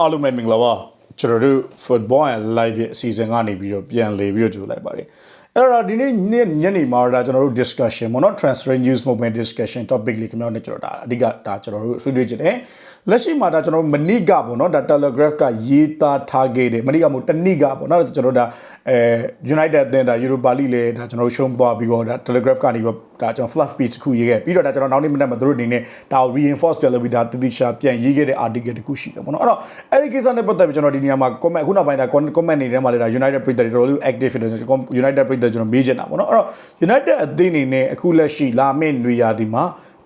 အားလုံးပဲမင်္ဂလာပါကျွန်တော်တို့ football and live ရဲ့အစီအစဉ်ကနေပြီးတော့ပြန်လေပြီးတော့ကြိုလိုက်ပါတယ်အဲ့တော့ဒီနေ့နေ့ညနေမှာဒါကျွန်တော်တို့ discussion ပေါ့နော် transfer news movement discussion topic လေးခင်ဗျားတို့ကျွန်တော်ဒါအဓိကဒါကျွန်တော်တို့ဆွေးနွေးကြတယ်လက်ရှိမှာဒါကျွန်တော်မနိကပေါ့နော်ဒါ telegraph ကရေးသားထားခဲ့တယ်မနိကမို့တနိကပေါ့နော်ကျွန်တော်တို့ဒါအဲ united အသင်းဒါ europa league လေဒါကျွန်တော်တို့ရှုံးသွားပြီးတော့ဒါ telegraph ကနေပြီးဒါကျွန်တော် fluff page တစ်ခုရေးခဲ့ပြီးတော့ဒါကျွန်တော်နောက်နေ့မနေ့မှာတို့အနေနဲ့ဒါကို reinforce ပြန်လုပ်ပြီးဒါတတိရှာပြန်ရေးခဲ့တဲ့ article တစ်ခုရှိတယ်ပေါ့နော်အဲ့တော့အဲ့ဒီကိစ္စနဲ့ပတ်သက်ပြီးကျွန်တော်ဒီနေရာမှာ comment အခုနောက်ပိုင်းဒါ comment နေထဲမှာလည်းဒါ united ပြည်သက်တွေတော်တော်လေး active ဖြစ်တယ်ကျွန်တော် united ပြည်သက်ကျွန်တော်မေးချင်တာပေါ့နော်အဲ့တော့ united အသင်းအနေနဲ့အခုလက်ရှိလာမယ့်နွေရာသီမှာ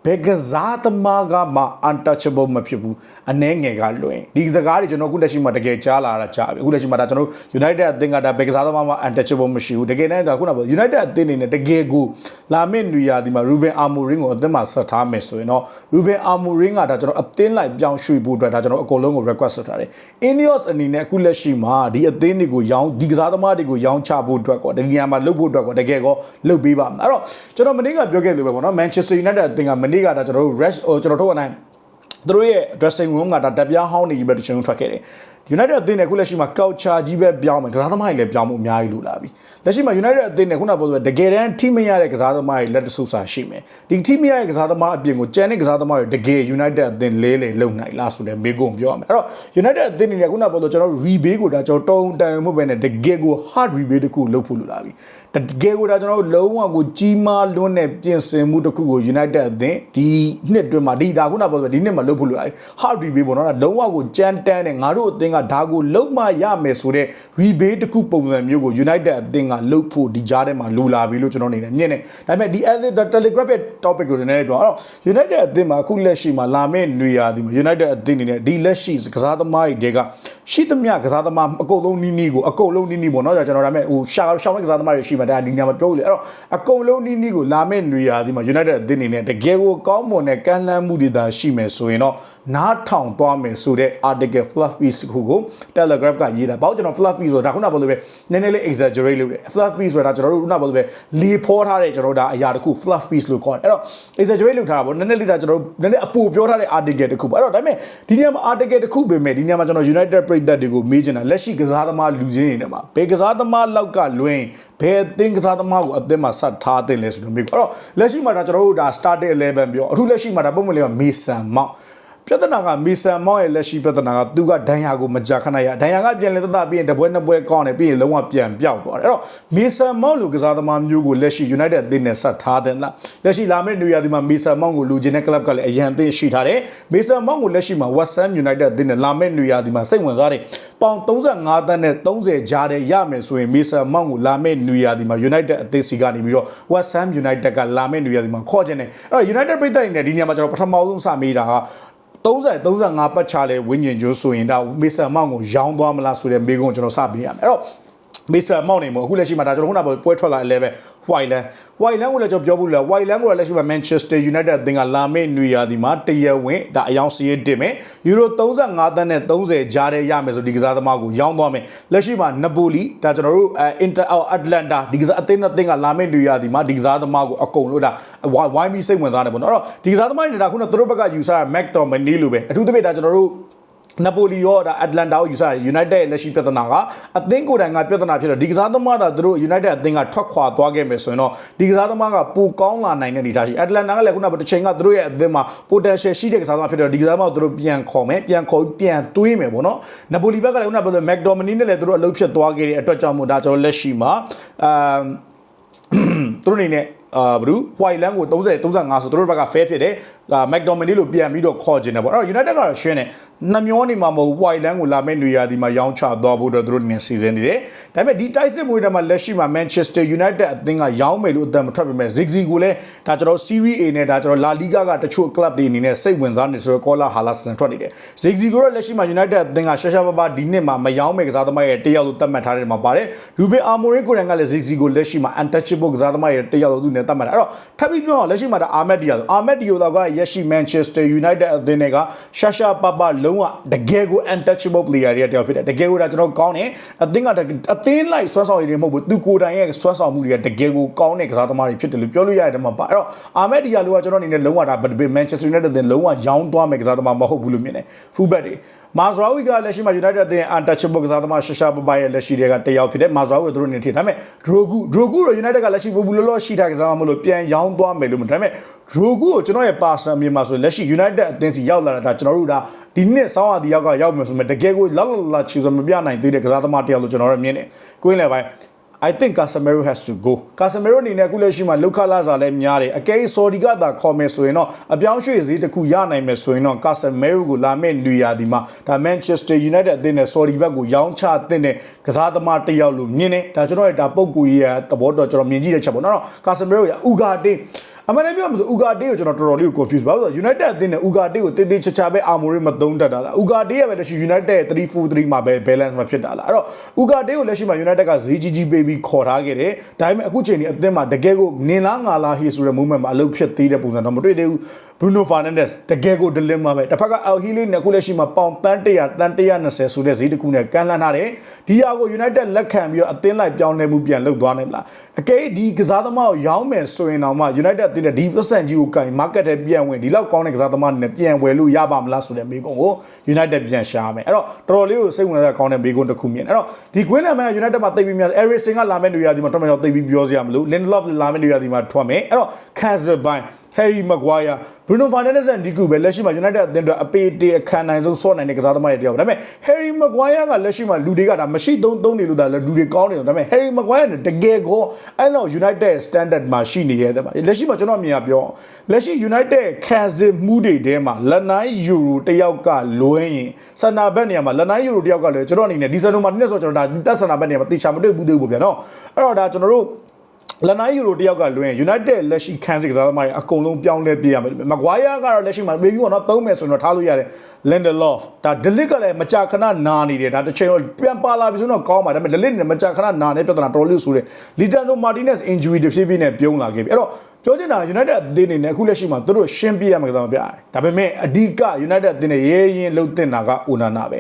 ဘယ်ကစားသမားကမှ untouchable မဖြစ်ဘူးအနှဲငယ်ကလွင်ဒီစကားတွေကျွန်တော်အခုလက်ရှိမှာတကယ်ကြားလာတာကြားပြီအခုလက်ရှိမှာဒါကျွန်တော် United အသင်းကဒါဘယ်ကစားသမားမှ untouchable မရှိဘူးတကယ်နဲ့ဒါခုနက United အသင်းအနေနဲ့တကယ်ကိုလာမယ့်နွေရာသီမှာ Ruben Amorim ကိုအသင်းမှာဆက်ထားမယ်ဆိုရင်တော့ Ruben Amorim ကဒါကျွန်တော်အသင်းလိုက်ပြောင်းရွှေ့ဖို့အတွက်ဒါကျွန်တော်အကုန်လုံးကို request ဆက်ထားတယ် Ineos အနေနဲ့အခုလက်ရှိမှာဒီအသင်းတွေကိုရောင်းဒီကစားသမားတွေကိုရောင်းချဖို့အတွက်ကောဒီနေရာမှာလုပ်ဖို့အတွက်ကောတကယ်ကောလုပ်ပေးပါမယ်အဲ့တော့ကျွန်တော်မနေ့ကပြောခဲ့လို့ပဲပေါ့နော် Manchester United အသင်းကမနေ့ကဒါကျွန်တော်တို့ rest ဟိုကျွန်တော်တို့အနိုင်သူတို့ရဲ့ dressing room ကဒါတပြားဟောင်းနေကြီးပဲတချင်ထွက်ခဲ့တယ် United အသင်းနဲ့ခုလက်ရှိမှာ culture ကြီးပဲပြောင်းမယ်ကစားသမားတွေလည်းပြောင်းမှုအများကြီးလိုလာပြီလက်ရှိမှာ United အသင်းနဲ့ခုနကပြောဆိုတကယ်တမ်း team မရတဲ့ကစားသမားတွေလက်တဆုပ်စာရှိမယ်ဒီ team မရတဲ့ကစားသမားအပြင်ကိုကျန်တဲ့ကစားသမားတွေတကယ် United အသင်းလဲလဲလုံနိုင်လားဆိုတဲ့မေးခွန်းပြောရမယ်အဲ့တော့ United အသင်းအနေနဲ့ခုနကပြောဆိုကျွန်တော် rebate ကိုဒါကျွန်တော်တုံတန်မှုပဲနဲ့တကယ်ကို hard rebate တခုလုပ်ဖို့လိုလာပြီတကယ်ကိုဒါကျွန်တော်လုံးဝကိုကြီးမားလွန်းတဲ့ပြင်ဆင်မှုတစ်ခုကို United အသင်းဒီနှစ်အတွင်းမှာဒီဒါခုနကပြောဆိုဒီနှစ်မှာလုပ်ဖို့လိုလာပြီ hard rebate ပေါ့နော်ဒါလုံးဝကိုကြမ်းတမ်းတဲ့ငါတို့အသင်းကဒါကိုလုံးမရမယ်ဆိုတဲ့ rebate တစ်ခုပုံစံမျိုးကို United အသင်းကလုပ်ဖို့ဒီကြားထဲမှာလိုလာပြီလို့ကျွန်တော်အနေနဲ့မြင်တယ်ဒါပေမဲ့ဒီ Telegraph ရဲ့ topic ကိုလည်းနည်းနည်းပြောအောင် United အသင်းမှာအခုလက်ရှိမှာလာမယ့်နေရာဒီမှာ United အသင်းအနေနဲ့ဒီလက်ရှိကစားသမားတွေတွေက ရှိသမျှကစားသမားအကုန်လုံးနီးနီးကိုအကုန်လုံးနီးနီးပေါ့နော်ကျွန်တော်ဒါပေမဲ့ဟိုရှာရှောင်းတဲ့ကစားသမားတွေရှိမှဒါဒီနေရာမှာပြောလို့လေအဲ့တော့အကုန်လုံးနီးနီးကိုလာမယ့်နေရာဒီမှာ United အသင်းအနေနဲ့တကယ်ကိုကောင်းမွန်တဲ့ကမ်းလှမ်းမှုတွေသာရှိမယ်ဆိုရင်တော့နားထောင်သွားမယ်ဆိုတဲ့ article fluff piece ခုကို Telegraph ကရေးတာပေါ့ကျွန်တော် fluff piece ဆိုတာဒါခုနကပြောလို့ပဲနည်းနည်းလေး exaggerate လုပ်တယ် fluff piece ဆိုတာကျွန်တော်တို့ခုနကပြောလို့ပဲလေဖောထားတဲ့ကျွန်တော်တို့ဒါအရာတစ်ခု fluff piece လို့ခေါ်တယ်အဲ့တော့ exaggerate လုပ်ထားတာပေါ့နည်းနည်းလေးဒါကျွန်တော်တို့နည်းနည်းအပူပြောထားတဲ့ article တစ်ခုပေါ့အဲ့တော့ဒါပေမဲ့ဒီနေရာမှာ article တစ်ခုပဲမဲ့ဒီနေရာမှာကျွန်တော် United ပြည်သက်တွေကိုမေးချင်တာလက်ရှိကစားသမားလူချင်းတွေနဲ့မှာဘယ်ကစားသမားလောက်ကလွင်ဘယ်အသင်းကစားသမားကိုအသင်းမှာဆက်ထားတဲ့လဲဆိုတော့မေးအဲ့တော့လက်ရှိမှာဒါကျွန်တော်တို့ဒါ starting 11ပြောအခုလက်ရှိမှာဒါပုံမှန်လေးကမေဆန်မောက် ပြဿနာကမီဆန်မောင်းရဲ့လက်ရှိပြဿနာကသူကဒဏ်ရာကိုမကြခဏရဒဏ်ရာကပြန်လဲတတပြီးရင်တပွဲနှစ်ပွဲကောင်းတယ်ပြီးရင်လုံးဝပြန်ပြောက်သွားတယ်အဲ့တော့မီဆန်မောင်းလိုကစားသမားမျိုးကိုလက်ရှိ United အသင်းနဲ့ဆက်ထားတယ်လားလက်ရှိလာမယ့်နေရာဒီမှာမီဆန်မောင်းကိုလူချင်းတဲ့ club ကလည်းအရန်အသင်းရှိထားတယ်မီဆန်မောင်းကိုလက်ရှိမှာ West Ham United အသင်းနဲ့လာမယ့်နေရာဒီမှာစိတ်ဝင်စားတယ်ပေါင်35တန်းနဲ့30ကြားတဲ့ရမယ်ဆိုရင်မီဆန်မောင်းကိုလာမယ့်နေရာဒီမှာ United အသင်းစီကနေပြီးတော့ West Ham United ကလာမယ့်နေရာဒီမှာခေါ်ခြင်းတယ်အဲ့တော့ United ပြည်သက်နေတယ်ဒီနေရာမှာကျွန်တော်ပထမဆုံးစမေးတာက 30 35ပတ်ချလဲဝင်းကျင်ကျိုးဆိုရင်ဒါမီဆန်မောင်းကိုရောင်းသွားမလားဆိုတဲ့မေးခွန်းကျွန်တော်စပေးရမယ်အဲ့တော့ မီဆန်မောင်းနေမို့အခုလက်ရှိမှာဒါကျွန်တော်ခုနကပွဲထွက်လာ11 white land white land ကိုလည်းကျွန်တော်ပြောဖို့လား white land ကိုလည်းလက်ရှိမှာ Manchester United အသင်းကလာမယ့်နွေရာသီမှာတရဝင်ဒါအယောင်စီးရတင်မယ်ယူရို35သန်းနဲ့30ကြားထဲရမယ်ဆိုဒီကစားသမားကိုရောင်းသွားမယ်လက်ရှိမှာနပိုလီဒါကျွန်တော်တို့အဲ Inter Atlanta ဒီကစားအသင်းအသင်းကလာမယ့်နွေရာသီမှာဒီကစားသမားကိုအကုန်လို့ဒါဝိုင်းပြီးစိတ်ဝင်စားနေပေါ့နော်အဲ့တော့ဒီကစားသမားတွေဒါခုနသူတို့ဘက်ကယူဆရ McTominay လို့ပဲအထူးသဖြင့်ဒါကျွန်တော်တို့ နပိုလီရောဒါအတ္တလန်တာကိုယူဆတယ် United ရဲ့လက်ရှိပြဿနာကအသင်းကိုယ်တိုင်ကပြဿနာဖြစ်တော့ဒီကစားသမားသာသူတို့ United အသင်းကထွက်ခွာသွားခဲ့မယ်ဆိုရင်တော့ဒီကစားသမားကပိုကောင်းလာနိုင်တဲ့အနေအထားရှိအတ္တလန်တာကလည်းခုနကတစ်ချိန်ကသူတို့ရဲ့အသင်းမှာ potential ရှိတဲ့ကစားသမားဖြစ်တော့ဒီကစားသမားကိုသူတို့ပြန်ခေါ်မယ်ပြန်ခေါ်ပြီးပြန်တွေးမယ်ပေါ့နော်နပိုလီဘက်ကလည်းခုနကပြောတဲ့ McDominay နဲ့လည်းသူတို့အလုပ်ဖြစ်သွားခဲ့တဲ့အတွက်ကြောင့်မို့ဒါကျွန်တော်လက်ရှိမှာအာသူတို့အနေနဲ့အာဘလူး white land ကို30 35ဆိုသူတို့ဘက်က fair ဖြစ်တယ် ဒါ McDominay လို့ပြန်ပြီးတော့ခေါ်ကျင်တယ်ပေါ့အဲ့တော့ United ကတော့ရှင်းတယ်နှမျောနေမှာမဟုတ် white land ကိုလာမယ့်နေရာဒီမှာရောင်းချသွားဖို့တော့သူတို့နေစီစဉ်နေတယ်ဒါပေမဲ့ဒီတိုက်စစ်မွေးတွေမှာလက်ရှိမှာ Manchester United အသင်းကရောင်းမယ်လို့အသံမထွက်ပေမဲ့ Ziggy ကိုလည်းဒါကျွန်တော် Serie A နဲ့ဒါကျွန်တော် La Liga ကတချို့ club တွေအနေနဲ့စိတ်ဝင်စားနေဆိုတော့ Cola Halas ထွက်နေတယ် Ziggy ကိုတော့လက်ရှိမှာ United အသင်းကရှာရှာပါပါဒီနှစ်မှာမရောင်းမယ်ကစားသမားရဲ့တယောက်လို့သတ်မှတ်ထားတယ်မှာပါတယ် Ruben Amorim ကိုယ်တိုင်ကလည်း Ziggy ကိုလက်ရှိမှာ untouchable ကစားသမားရဲ့တယောက်လို့သူနဲ့သတ်မှတ်တာအဲ့တော့ထပ်ပြီးပြောအောင်လက်ရှိမှာဒါအာမက်ဒီယာဆိုအာမက်ဒီယိုတော့ကရရက်ရှိ Manchester United အသင်းတွေကရှာရှာပပလုံးဝတကယ်ကို untouchable player တွေတယောက်ဖြစ်တယ်တကယ်ကိုဒါကျွန်တော်ကောင်းတယ်အသင်းကအသင်းလိုက်ဆွမ်းဆောင်ရည်တွေမဟုတ်ဘူးသူကိုယ်တိုင်ရဲ့ဆွမ်းဆောင်မှုတွေကတကယ်ကိုကောင်းတဲ့ကစားသမားတွေဖြစ်တယ်လို့ပြောလို့ရတယ်တမပါအဲ့တော့အာမက်ဒီယာလိုကကျွန်တော်အနေနဲ့လုံးဝဒါ Manchester United အသင်းလုံးဝရောင်းသွားမယ်ကစားသမားမဟုတ်ဘူးလို့မြင်တယ် fullback တွေမာဇရာဝီကလက်ရှိမှာ United အသင်း untouchable ကစားသမားရှာရှာပပရဲ့လက်ရှိတွေကတယောက်ဖြစ်တယ်မာဇရာဝီကိုသူတို့အနေနဲ့ထိဒါပေမဲ့ Drogu Drogu တော့ United ကလက်ရှိဘူဘူလောလောရှိထားကစားသမားမလို့ပြန်ရောင်းသွားမယ်လို့မဒါပေမဲ့ Drogu ကိုကျွန်တော်ရဲ့ personal မြင်မှာဆိုလက်ရှိ United အသင်းစီရောက်လာတာဒါကျွန်တော်တို့ဒါဒီနှစ်ဆောင်းရာဒီရောက်ကရောက်မယ်ဆိုမှတကယ်ကိုလာလာလာချီဆိုမပြနိုင်သေးတဲ့ကစားသမားတယောက်လို့ကျွန်တော်တို့မြင်တယ်ကိုင်းလေပိုင်း I think Casemiro has to go Casemiro အနေနဲ့အခုလက်ရှိမှာလောက်ခလာစားလဲများတယ်အကဲ Saudi ကသာခေါ်မယ်ဆိုရင်တော့အပြောင်းရွှေ့စည်းတစ်ခုရနိုင်မယ်ဆိုရင်တော့ Casemiro ကိုလာမယ့်လူရာဒီမှာဒါ Manchester United အသင်းနဲ့ Saudi ဘက်ကိုရောင်းချအသင်းနဲ့ကစားသမားတစ်ယောက်လို့မြင်တယ်ဒါကျွန်တော်ရဲ့ဒါပုံကူကြီးရဲ့သဘောတော့ကျွန်တော်မြင်ကြည့်တဲ့ချက်ပေါ့နော် Casemiro ရဲ့ Ugarte အမှန်တကယ်ပြောမှာဆို Ugarte ကိုကျွန်တော်တော်တော်လေးကို confuse ပါဆိုတော့ United အသင်းနဲ့ Ugarte ကိုတေးသေးချာချာပဲ Amorim မသုံးတတ်တာလား Ugarte ရဲ့ပဲလက်ရှိ United ရဲ့3-4-3မှာပဲ balance မှာဖြစ်တာလားအဲ့တော့ Ugarte ကိုလက်ရှိမှာ United ကဈေးကြီးကြီးပေးပြီးခေါ်ထားခဲ့တယ်ဒါပေမဲ့အခုချိန်นี้အသင်းမှာတကယ်ကိုနင်လားငါလားဟေးဆိုတဲ့ moment မှာအလုပ်ဖြစ်သေးတဲ့ပုံစံတော့မတွေ့သေးဘူး Bruno Fernandes တကယ်ကို dilemma ပဲတစ်ဖက်က Al Hilal နဲ့အခုလက်ရှိမှာပေါင်တန်း100တန်း120ဆိုတဲ့ဈေးတစ်ခုနဲ့ကမ်းလှမ်းထားတယ်ဒီဟာကို United လက်ခံပြီးတော့အသင်းလိုက်ပြောင်းလဲမှုပြန်လုပ်သွားနိုင်မလားအကဲဒီကစားသမားကိုရောင်းမယ်ဆိုရင်တော့မှ United အသင်းနဲ့ဒီ percent ကြီးကိုကင် market ထဲပြန်ဝင်ဒီလောက်ကောင်းတဲ့ကစားသမားနဲ့ပြန်ဝယ်လို့ရပါမလားဆိုတဲ့မေးခွန်းကို United ပြန်ရှာမယ်အဲ့တော့တော်တော်လေးကိုစိတ်ဝင်စားကောင်းတဲ့မေးခွန်းတစ်ခုမြင်အဲ့တော့ဒီကွင်းလမ်းမှာ United မှာတိတ်ပြီးများ Eriksen ကလာမယ့်နေရာဒီမှာထွက်မယ်တော့တိတ်ပြီးပြောစရာမလို Lindelof လာမယ့်နေရာဒီမှာထွက်မယ်အဲ့တော့ Cancel by Harry Maguire Bruno Fernandes နဲ့ဒီကူပဲလက်ရှိမှာ United အသင်းအတွက်အပေတေအခမ်းနိုင်ဆုံးဆော့နိုင်တဲ့ကစားသမားတွေတယောက်ပဲဒါပေမဲ့ Harry Maguire ကလက်ရှိမှာလူတွေကဒါမရှိသုံးသုံးနေလို့ဒါလူတွေကောင်းနေတယ်ဒါပေမဲ့ Harry Maguire နဲ့တကယ်ကိုအဲ့တော့ United standard မှာရှိနေရဲ့တဲ့မှာလက်ရှိမှာကျွန်တော်အမြင်ကပြောလက်ရှိ United ခံစစ်မှုတွေထဲမှာလက်နိုင်ယူရိုတယောက်ကလွှဲရင်စန္နာဘက်နေရာမှာလက်နိုင်ယူရိုတယောက်ကလည်းကျွန်တော်အနေနဲ့ဒီဇန်နိုမှာနှစ်ဆိုကျွန်တော်ဒါတက်စန္နာဘက်နေရာမှာတေချာမတွေ့ဘူးသေးဘူးဗျာနော်အဲ့တော့ဒါကျွန်တော်တို့ လနိုင်ယူရိုတယောက်ကလွှဲရင် United လက်ရှိခန်းစစ်ကစားသမားတွေအကုန်လုံးပြောင်းလဲပြရမယ်မကွာယာကတော့လက်ရှိမှာ review ကတော့သုံးမယ်ဆိုရင်တော့ထားလို့ရတယ် Lindelof ဒါ Delic ကလည်းမကြာခဏနာနေတယ်ဒါတစ်ချိန်တော့ပြန်ပါလာပြီဆိုတော့ကောင်းပါဒါပေမဲ့ Delic နဲ့မကြာခဏနာနေပြဿနာတော်လို့ဆိုတယ် Litano Martinez injury တဖြည်းဖြည်းနဲ့ပြုံးလာခဲ့ပြီအဲ့တော့ ပြောချင်တာ United အသင်းနေနဲ့အခုလက်ရှိမှာသူတို့ရှင်းပြရမှာကစားမပြရတယ်ဒါပေမဲ့အဓိက United အသင်းနဲ့ရဲရင်လှုပ်တင်တာက Onana ပဲ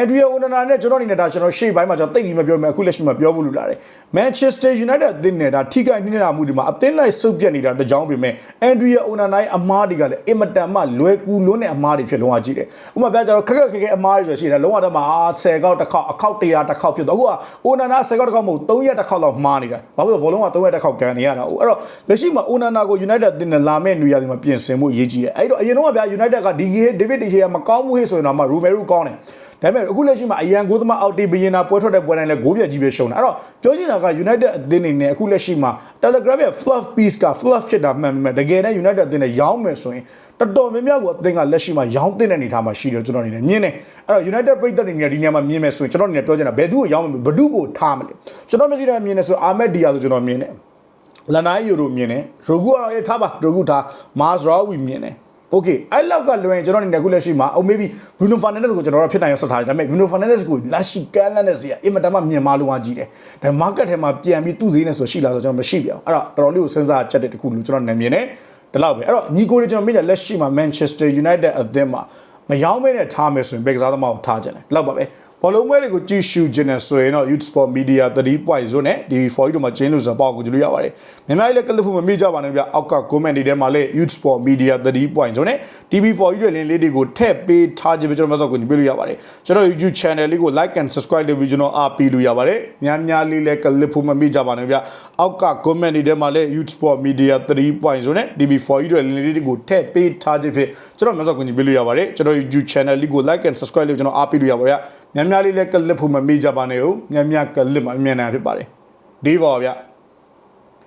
Andrea Onana နဲ့ကျွန်တော်အနေနဲ့ဒါကျွန်တော်ရှေ့ပိုင်းမှာကျွန်တော်တိတ်ပြီးမပြောမယ်အခုလက်ရှိမှာပြောဖို့လိုလာတယ် Manchester United အသင်းနဲ့ဒါထိခိုက်နှိမ့်နေတာမှုဒီမှာအသင်းလိုက်စုပ်ပြတ်နေတာတကြောင်ပေမဲ့ Andrea Onana ရဲ့အမားတွေကလည်းအင်မတန်မှလွယ်ကူလွန်းတဲ့အမားတွေဖြစ်လုံးဝကြည့်တယ်ဥပမာပြကျွန်တော်ခက်ခက်ခက်ခဲအမားတွေဆိုရှိတယ်လုံးဝတော့မှ10ကောက်တစ်ခေါက်အခေါက်100တစ်ခေါက်ဖြစ်တော့အခုက Onana 10ကောက်တစ်ခေါက်မဟုတ်3ရက်တစ်ခေါက်လောက်မှားနေတာဘာလို့လဲဘောလုံးက3ရက်တစ်ခေါက်ကန်နေရတာအဲ့တော့လက်ရှိမှာ Onana ကို United အသင်းနဲ့လာမဲ့နေရာဒီမှာပြင်ဆင်ဖို့အရေးကြီးတယ်အဲ့တော့အရင်တော့ဗျာ United ကဒီ David De Gea မကောင်းမှုဟေ့ဆိုရင်တော့မှ Romero ကောင်းတယ်ဒါပေမဲ့အခုလက်ရှိမှာအရန်ကိုသမားအောက်တေးဘရင်နာပွဲထွက်တဲ့ပွဲတိုင်းလဲဂိုးပြက်ကြီးပဲရှုံးတာအဲ့တော့ပြောချင်တာက United အသင်းနေနဲ့အခုလက်ရှိမှာ Telegram ရဲ့ fluff piece က fluff ဖြစ်တာမှန်ပေမဲ့တကယ်နဲ့ United အသင်းနဲ့ရောင်းမယ်ဆိုရင်တော်တော်များများကိုအသင်းကလက်ရှိမှာရောင်းတင်တဲ့အနေအထားမှာရှိတယ်ကျွန်တော်အနေနဲ့မြင်တယ်အဲ့တော့ United ပြည်သက်တွေနေဒီနေရာမှာမြင်မယ်ဆိုရင်ကျွန်တော်အနေနဲ့ပြောချင်တာဘယ်သူကိုရောင်းမယ်ဘယ်သူကိုထားမလဲကျွန်တော်မျက်စိနဲ့မြင်နေဆိုအာမက်ဒီယာဆိုကျွန်တော်မြင်တယ် လန်နိုင်ယူရိုမြင်တယ်ရိုဂူကတော့ရေးထားပါရိုဂူထားမာဇရာဝီမြင်တယ် Okay အဲ့လောက်ကလွယ်ရင်ကျွန်တော်အနေနဲ့အခုလက်ရှိမှာအော် maybe Bruno Fernandes ကိုကျွန်တော်တို့ဖြစ်နိုင်ရဆက်ထားတယ်ဒါပေမဲ့ Bruno Fernandes ကိုလက်ရှိကမ်းလန်းတဲ့စီကအင်မတန်မှမြင်မာလုံးဝကြီးတယ်ဒါ market ထဲမှာပြန်ပြီးသူ့ဈေးနဲ့ဆိုရှိလားဆိုကျွန်တော်မရှိပြန်အဲ့တော့တော်တော်လေးကိုစဉ်းစားချက်တဲ့တခုလို့ကျွန်တော်နာမည်နဲ့ဒီလောက်ပဲအဲ့တော့ညီကိုတွေကျွန်တော်မြင်ကြလက်ရှိမှာ Manchester United အသင်းမှာမရောင်းမဲနဲ့ထားမယ်ဆိုရင်ဘယ်ကစားသမားကိုထားကြတယ်ဒီလောက်ပါပဲ ဘောလုံးပွဲတွေကိုကြည့်ရှုခြင်းနဲ့ဆိုရင်တော့ Youth Sport Media 3.0နဲ့ DV4 တို့မှာကျင်းလို့ဆိုပေါ့ကိုကြည့်လို့ရပါတယ်။မြန်မာပြည်လည်းကလစ်ဖို့မမေ့ကြပါနဲ့ဗျအောက်က comment တွေထဲမှာလည်း Youth Sport Media 3.0နဲ့ TV4 တွေလည်းလေးတွေကိုထည့်ပေးထားခြင်းပဲကျွန်တော်မဆောက်ကိုကြည့်လို့ရပါတယ်။ကျွန်တော် YouTube channel လေးကို like and subscribe လုပ်ပြီးကျွန်တော်အားပေးလို့ရပါတယ်။များများလေးလည်းကလစ်ဖို့မမေ့ကြပါနဲ့ဗျအောက်က comment တွေထဲမှာလည်း Youth Sport Media 3.0နဲ့ DV4 တွေလည်းလေးတွေကိုထည့်ပေးထားခြင်းဖြစ်ကျွန်တော်မဆောက်ကိုကြည့်လို့ရပါတယ်။ကျွန်တော် YouTube channel လေးကို like and subscribe လုပ်ကျွန်တော်အားပေးလို့ရပါတယ်။များများလေးလည်းကလစ်ဖို့မမေ့ကြပါနဲ့ဟုတ်။များများကလစ်မှာအမြင်နိုင်ဖြစ်ပါတယ်။ဒီပါဗျ။